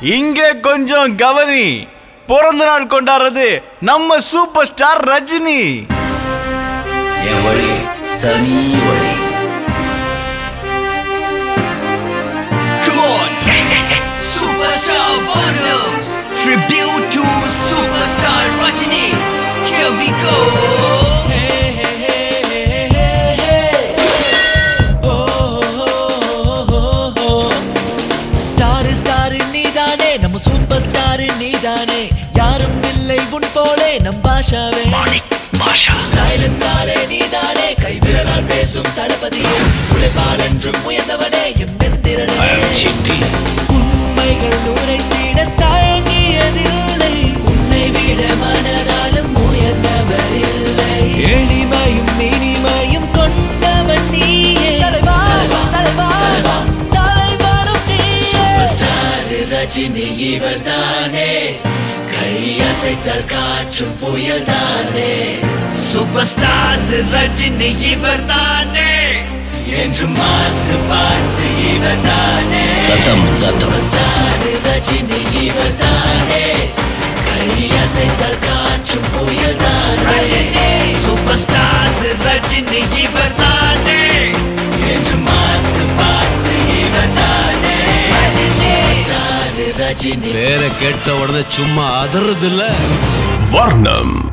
இங்கே கொஞ்சம் கவனி பிறந்த நாள் கொண்டாடுறது நம்ம சூப்பர் ஸ்டார் ரஜினி என் வழி தனி வழி Tribute super star Rajini Here we go. Star நீதானே? நம்ம சூப்பர் ஸ்டார் நீதானே? யாரும் இல்லை உன் போலே நம் பாஷாவே. ஸ்டைல் என்றாலே நீதானே? கைவிரலால் பேசும் தளபதியே. உழைப்பால் என்றும் உயர்ந்தவனே எம் எந்திரனே. ரஜினி இவர் தானே. கையசைத்தல் காற்றும் புயல் தானே. சூப்பர் ஸ்டார் ரஜினி இவர் தானே. என்று மாசு பாசு இவர் தானே. சூப்பர் ஸ்டார் ரஜினி இவர் தானே. கையசைத்தல் காற்றும் புயல் தானே. சூப்பர் ஸ்டார் ரஜினி இவர் தானே பேரை கேட்ட உடனே சும்மா அதறது இல்ல வர்ணம்.